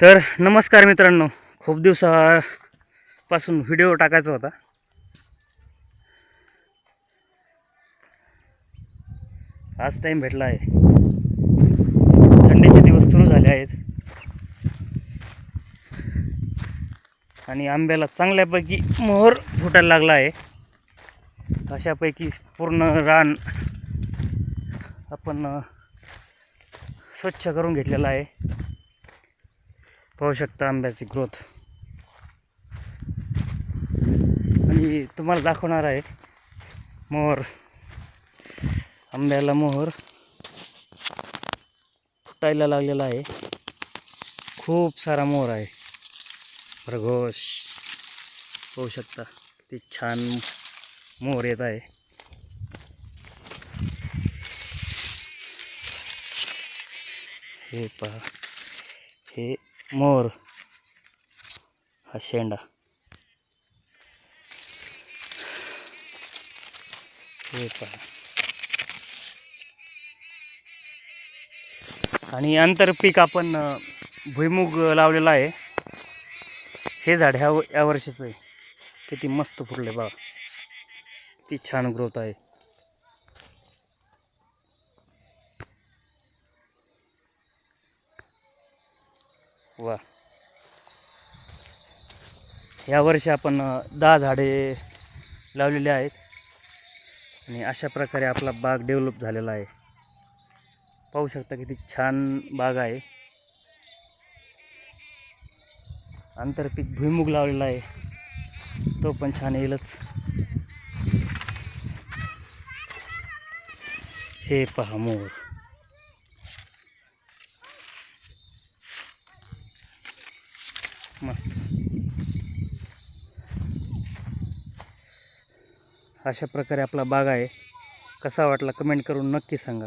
तर नमस्कार मित्रांनो खूप दिवसापासून व्हिडिओ टाकायचा होता. आज टाईम भेटला आहे. थंडीचे दिवस सुरू झाले आहेत. आणि आंब्याला चांगल्यापैकी मोहर फुटायला लागला आहे. अशापैकी पूर्ण रान आपण स्वच्छ करून घेतलेलं आहे. पाहू शकता आंब्याची ग्रोथ. आणि तुम्हाला दाखवणार आहे मोहर. आंब्याला मोहर फुटायला लागलेला आहे. खूप सारा मोहर आहे. खरगोश पाहू शकता ते छान मोहर येत आहे. हे पहा हे मोर. हा शेंडा. हे पहा. आणि आंतरपीक आपण भुईमुग लावलेला आहे. हे झाड ह्या या वर्षीचं आहे. किती मस्त फुटले बघा. किती छान ग्रोथ आहे. वा. या वर्षी आपण दहा झाडे लावलेली आहेत. आणि अशा प्रकारे आपला बाग डेव्हलप झालेला आहे. पाहू शकता किती छान बाग आहे. आंतरपीक भुईमुग लावलेला आहे. तो पण छान येईलच. हे पहा मोर. मस्त. अशा प्रकारे आपला बाग आहे. कसा वाटला कमेंट करून नक्की सांगा.